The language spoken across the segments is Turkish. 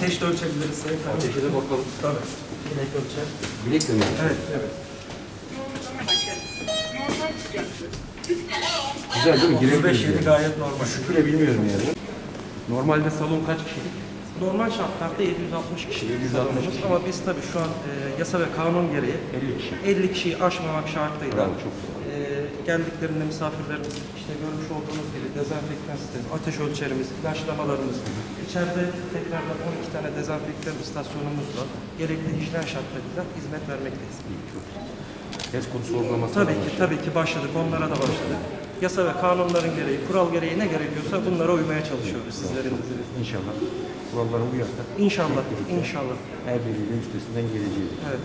Ateş de ölçebiliriz Sayın Kaymakam. Ateşe de bakalım. Tabii. Bilek ölçer. Bilek de mi? Evet, evet. Güzel değil mi? 35 Girebiliriz yedi yani. gayet normal. Şüküre bilmiyorum yani. Normalde salon kaç kişilik? Normal şartlarda 760 kişi 760 salonumuz kişi. ama biz tabii şu an e, yasa ve kanun gereği 50 kişi. 50 kişiyi aşmamak şartıyla Bravo, çok güzel. Geldiklerinde misafirlerimiz işte görmüş olduğunuz gibi dezenfektan sistemi, ateş ölçerimiz, ilaçlamalarımız, içeride tekrardan 12 tane dezenfektan istasyonumuzla gerekli hijyen şartlarıyla hizmet vermekteyiz. HES kodu sorgulaması Tabii ki, tabii ki başladık, onlara da başladık. Yasa ve kanunların gereği, kural gereği ne gerekiyorsa bunlara uymaya çalışıyoruz sizlerin izniyle. İnşallah kurallara uyarsak İnşallah, inşallah. her biriyle üstesinden geleceğiz. Evet,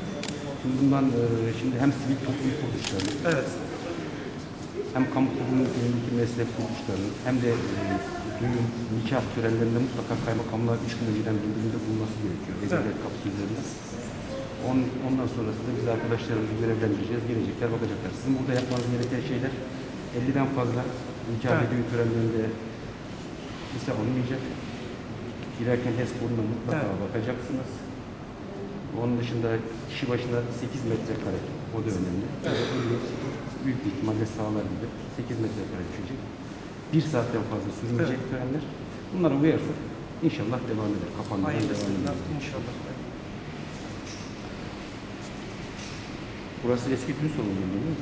Şimdi bundan e, şimdi hem sivil toplum kuruluşları evet. Hem kamu kurumunun önündeki meslek kuruluşlarının hem de e, düğün, nikah törenlerinde mutlaka kaymakamlar üç gün önceden bildirimde bulunması gerekiyor. Ezilet kapısı üzerinde. On, ondan sonrasında biz arkadaşlarımızı görevlendireceğiz. Gelecekler bakacaklar. Sizin burada yapmanız gereken şeyler 50'den fazla nikah ve Evet. düğün törenlerinde ise olmayacak. Girerken HES koduna mutlaka Evet. bakacaksınız. Onun dışında kişi başına 8 metrekare. O da önemli. Büyük bir ihtimalle sağlar gibi 8 metrekare düşecek. Bir saatten fazla sürmeyecek Evet. törenler. Bunlara uyarsak inşallah devam eder. Kapanmadan devam eder. inşallah. Burası eski gün salonu değil mi?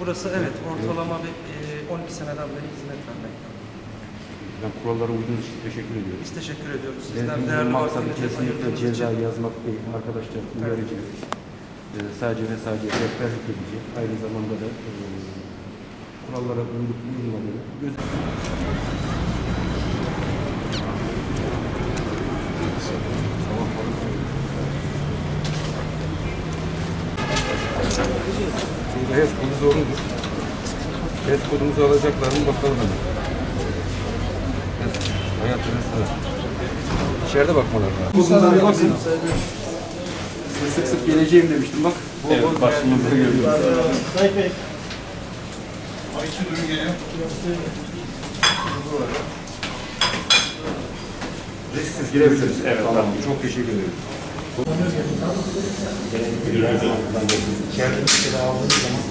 Burası evet ortalama bir e, 12 seneden beri hizmet vermekte. Ben kurallara uyduğunuz için teşekkür ediyorum. Biz teşekkür ediyoruz. Sizden değerli vaktinizi kesinlikle ayırdığınız ceza için. yazmak değil. Arkadaşlar uyarıcı. Ee, sadece ve sadece rehberlik edici. Aynı zamanda da e, kurallara uyulup uyulmadığını göz Şimdi HES kodu zorundur. HES kodumuzu alacaklar mı bakalım hemen. HES, hayat ve sıra. İçeride bakmaları lazım. Kodumuza bakın. Size sık sık geleceğim demiştim bak. Evet, başımızda görüyoruz. Sayın Bey. Ayşe ürün geliyor. Risksiz girebiliriz. Evet, tamam. Çok teşekkür ederim. İçeride bir kere aldığınız zaman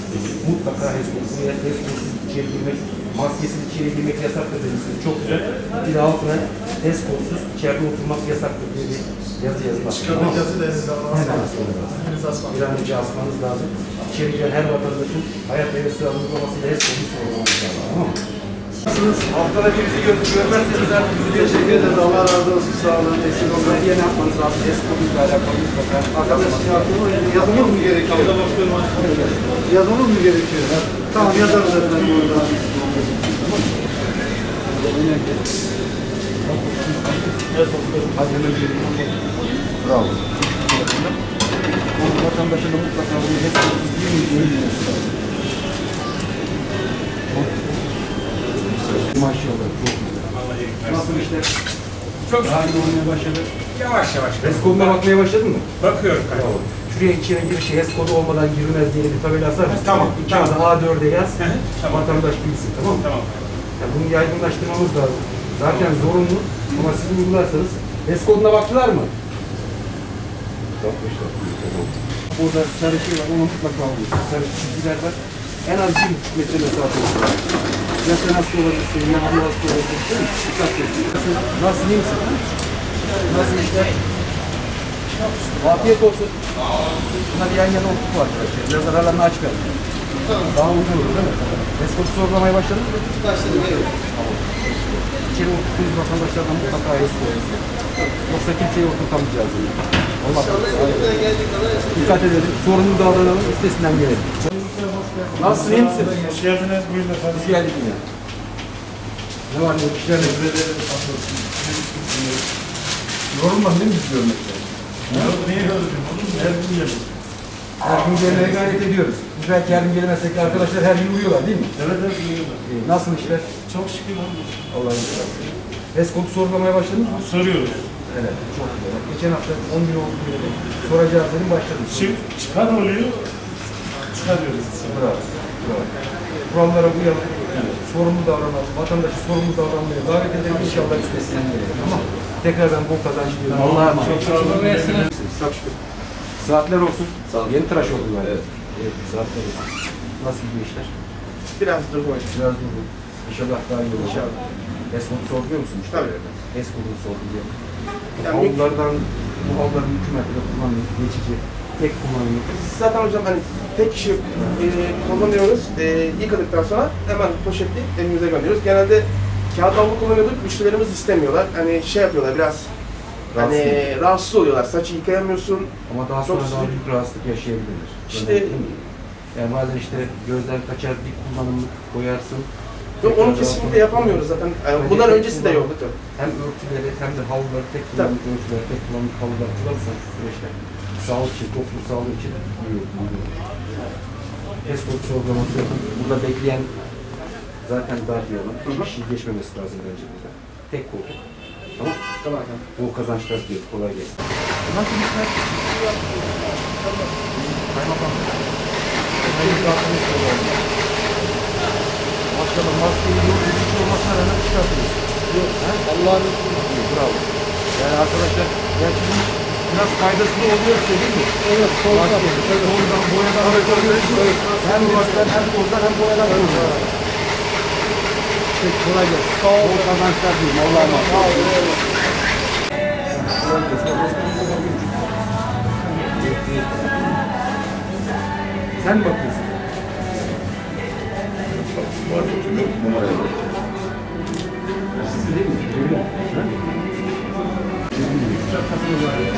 mutlaka HES kodusu veya HES kodusuz içeri girmek, maskesiz içeri girmek yasaktır demişsiniz. Çok güzel. Bir de altına HES kodusuz içeride oturmak yasaktır diye bir yazı yazmak. Çıkardık yazı da alalım. asmanız lazım. Elinize. Bir an önce asmanız lazım. İçeri giren her vatandaşın hayat ve sıra uygulamasıyla HES kodusu sorulması lazım. Tamam mı? Haftada birisi gör görmezseniz artık bizi Teşekkür ederim. Allah razı olsun. Sağ olun. Eksik olmayın. Belediye ne yapmanız lazım? HES koduyla alakalı mutlaka. Arkadaş yazılır mı gerekiyor? Yazılır mı gerekiyor? Tamam yazarız efendim burada. Bravo. O vatandaşın da mutlaka bunu girmeyeceğini bilmesi lazım. Maşallah çok güzel. Nasıl işler? Çok Daha iyi olmaya başladı. yavaş yavaş. HES koduna bakmaya başladın mı? Bakıyorum. Bravo. Şuraya içine girişi HES kodu olmadan girilmez diye bir tabela asar mısın? Tamam, Bir tamam. kağıda A4'e yaz. Hı hı, tamam. Vatandaş bilsin tamam mı? Tamam. Yani bunu yaygınlaştırmamız lazım. Zaten zorunlu ama siz uygularsanız HES koduna baktılar mı? Bakmışlar. Burada sarı şey var, onu mutlaka alıyorsun. Sarı çizgiler var. En az bir buçuk metre mesafe olsun. Ya sen hasta olabilirsin, ya hanım hasta olabilirsin. Dikkat et. Nasıl, iyi misin? Nasıl işler? Afiyet olsun. Bunlar yan yana oturtma arkadaşlar. Biraz aralarını açmayalım. Daha uygun olur değil mi? HES kodu sorgulamaya başladınız mı? Başladık evet. İçeri oturttuğumuz vatandaşlardan mutlaka HES kodu. Yoksa kimseyi oturtamayacağız. Olmaz. Dikkat edelim. Sorumlu davranalım. Üstesinden gelelim. Nasılsın? iyi misin? Hoş geldiniz. Buyurun efendim. Hoş geldin yine. Ne var ne yok? İşler ne? Yorulmadın değil mi biz görmekten? Niye öldüm? Olur mu? Her gün yedim. Her gün gelmeye gayret ediyoruz. Biz belki her gün gelemezsek de arkadaşlar her gün uyuyorlar değil mi? Evet evet yiyorum. İyi. Nasıl işler? Çok şükür oldu. Allah'a HES kodu sorgulamaya başladınız mı? Soruyoruz. Evet. Çok güzel. Geçen hafta 10 gün oldu de soracağız dedim başladım. Çık, çıkan oluyor. Çıkarıyoruz. Bravo. Bravo. Kurallara uyalım. Sorumlu davranalım. Vatandaşı sorumlu davranmaya davet edelim. İnşallah üstesinden gelelim. Tamam mı? Tekrar ben bol kazanç diliyorum. Allah'a emanet. Çok şükür. Saatler olsun. Yeni tıraş oldu galiba. Evet. evet. Saatler olsun. Nasıl gidiyor işler? Biraz durgun. Biraz durgun. İnşallah daha iyi olur. İnşallah. Eskod'u sorguluyor musun müşterilerden? Eskod'u sorguluyor. Yani- Havlulardan, bu havluların hükümetinde kullanılıyor. Geçici. Tek kullanılıyor. Zaten hocam hani tek kişi e, kullanıyoruz. E, yıkadıktan sonra hemen poşetli elimize gönderiyoruz. Genelde kağıt havlu kullanıyorduk. Müşterilerimiz istemiyorlar. Hani şey yapıyorlar biraz hani Rahatsız rahatsız oluyorlar. Saçı yıkayamıyorsun. Ama daha Çok sonra daha sıcak. büyük rahatsızlık yaşayabilirler. İşte-? Yani bazen işte gözden kaçar bir kullanımlık koyarsın. Yok onu kesinlikle daha- yapamıyoruz zaten. Yani Hani bundan öncesi de yoktu. Hem örtüleri hem de havluları tek kullanımlık örtüleri, tek kullanımlık havlular kullanırsan şu süreçte sağlık için, toplum sağlığı için iyi olur. Escort sorgulaması. Burada bekleyen zaten dar bir alan. Bir kişi geçmemesi lazım bence burada. Tek koltuk. Tamam. Tamam. Bu kazançlar diyor. Kolay gelsin. Nasıl işler? Kaymakam. Hayırlı tatlınız soruyorum. Maşallah maskeyi yok, şey olmasına rağmen çıkartıyorsun. Yok? Allah'ın izniyle, bravo. Yani arkadaşlar, gerçi biraz faydası da oluyor söyleyeyim mi? Evet, soldan. Soldan, boyadan, evet, evet. Hem virüsten, hem tozdan, hem boyadan koruyor. Peki, kolay gelsin. Sağ olun. Bol kazançlar diyeyim, Allah'a emanet. Sağ olun. Kolay gelsin. Sen mi bakıyorsun? Siz değil mi? Ha?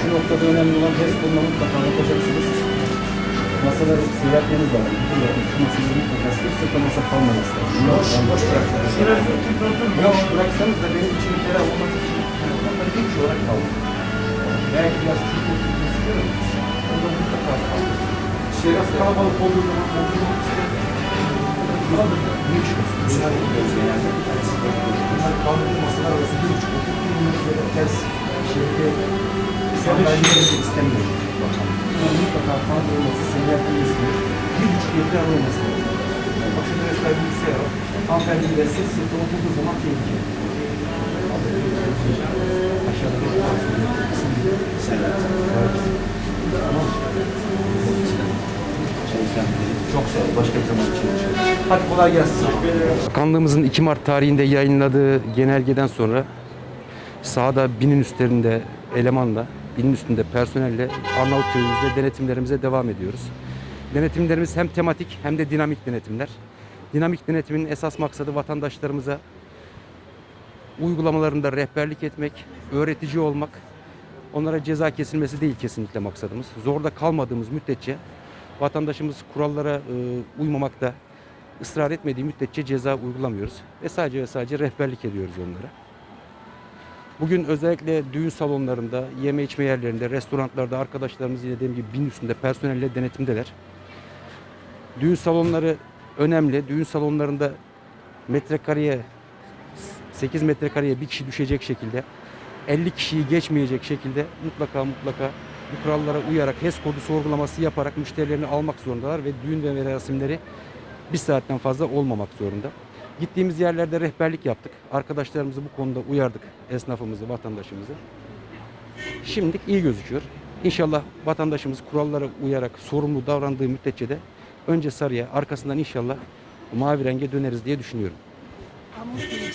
Şu noktada önemli olan test bulma mutlaka yapacaksınız. Masaları seyahatleriniz var. Bütün bakın şu masaları mutlaka sırt sırta masa kalmaması lazım. Boş, boş bıraksanız. Boş bıraksanız da benim için bir kere olması için onları hiç olarak kalmıyor. Belki biraz çok gözüküyor ama orada mutlaka kalmıyor. Biraz kalabalık olduğu zaman olduğunu istedim. Bunlar da büyük çıkıyorsun. Bunlar gidiyoruz genelde. Bunlar kaldırdığı masalar arası bir buçuk oturup bunları böyle ters şeyde sandalyeleri istemiyor. Bakalım. Bunlar mutlaka kaldırılması, seyahatlenmesi bir buçuk metre olması lazım. Yani şurada mesela bilgisayar. Hanımefendi bile ses sırtı oturduğu zaman Tamam. Çok sağ ol. Başka bir zaman için. Hadi kolay gelsin. Bakanlığımızın 2 Mart tarihinde yayınladığı genelgeden sonra sahada binin üstlerinde elemanla, binin üstünde personelle Arnavut köyümüzde denetimlerimize devam ediyoruz. Denetimlerimiz hem tematik hem de dinamik denetimler. Dinamik denetimin esas maksadı vatandaşlarımıza uygulamalarında rehberlik etmek, öğretici olmak, onlara ceza kesilmesi değil kesinlikle maksadımız. Zorda kalmadığımız müddetçe vatandaşımız kurallara e, uymamakta ısrar etmediği müddetçe ceza uygulamıyoruz ve sadece ve sadece rehberlik ediyoruz onlara. Bugün özellikle düğün salonlarında, yeme içme yerlerinde, restoranlarda arkadaşlarımız yine dediğim gibi bin üstünde personelle denetimdeler. Düğün salonları önemli. Düğün salonlarında metrekareye 8 metrekareye bir kişi düşecek şekilde 50 kişiyi geçmeyecek şekilde mutlaka mutlaka bu kurallara uyarak HES kodu sorgulaması yaparak müşterilerini almak zorundalar ve düğün ve merasimleri bir saatten fazla olmamak zorunda. Gittiğimiz yerlerde rehberlik yaptık. Arkadaşlarımızı bu konuda uyardık. Esnafımızı, vatandaşımızı. Şimdilik iyi gözüküyor. İnşallah vatandaşımız kurallara uyarak sorumlu davrandığı müddetçe de önce sarıya, arkasından inşallah mavi renge döneriz diye düşünüyorum.